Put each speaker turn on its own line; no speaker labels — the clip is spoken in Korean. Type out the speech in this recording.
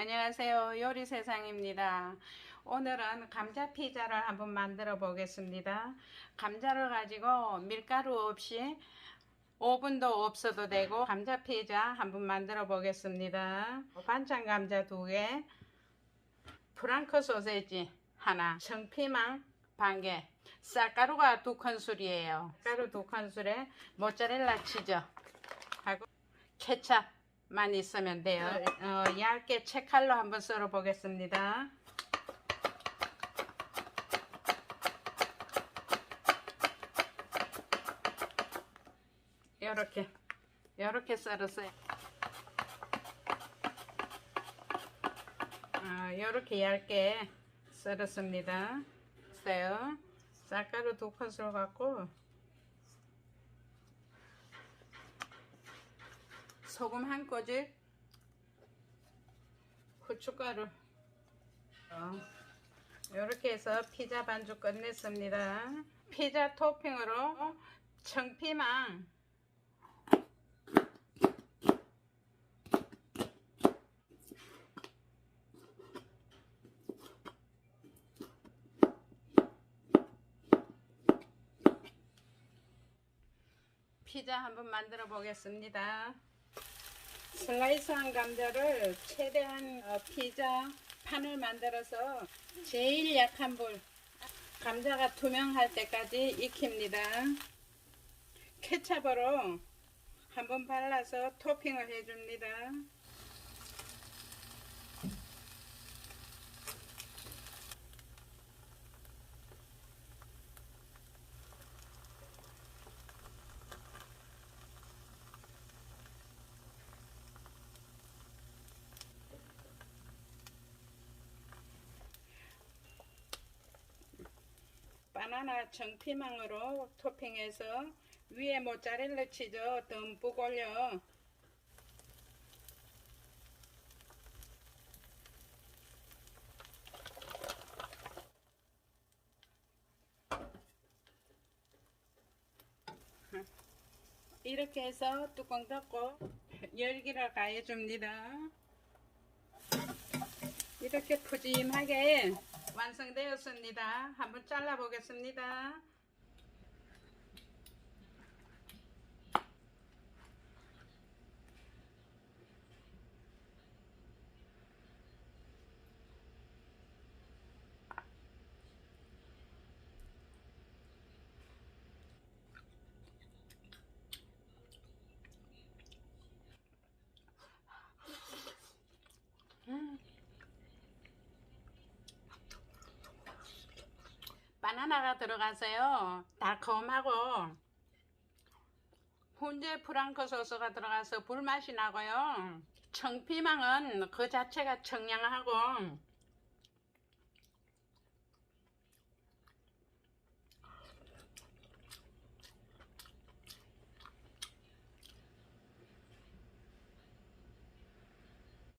안녕하세요. 요리세상입니다. 오늘은 감자 피자를 한번 만들어 보겠습니다. 감자를 가지고 밀가루 없이 오븐도 없어도 되고 감자 피자 한번 만들어 보겠습니다. 반찬 감자 두 개, 프랑크 소세지 하나, 청피망 반 개, 쌀가루가 두 큰술이에요. 가루 두 큰술에 모짜렐라 치즈 하고 케찹 만 있으면 돼요. 어, 얇게 채칼로 한번 썰어 보겠습니다. 이렇게 이렇게 썰었어요. 아, 이렇게 얇게 썰었습니다. 써요. 쌀가루 두 큰술 갖고 소금 한 꼬집, 후춧가루. 이렇게 해서 피자 반죽 끝냈습니다. 피자 토핑으로 청피망 피자 한번 만들어 보겠습니다. 슬라이스한 감자를 최대한 어, 피자 판을 만들어서 제일 약한 불 감자가 투명할 때까지 익힙니다. 케찹으로 한번 발라서 토핑을 해줍니다. 바나나 청피망으로 토핑해서 위에 모짜렐라 치즈 듬뿍 올려 이렇게 해서 뚜껑 닫고 열기를 가해줍니다. 이렇게 푸짐하게 완성되었습니다. 한번 잘라 보겠습니다. 바나나가 들어가서요. 달콤하고 훈제 프랑크 소스가 들어가서 불맛이 나고요. 청피망은 그 자체가 청량하고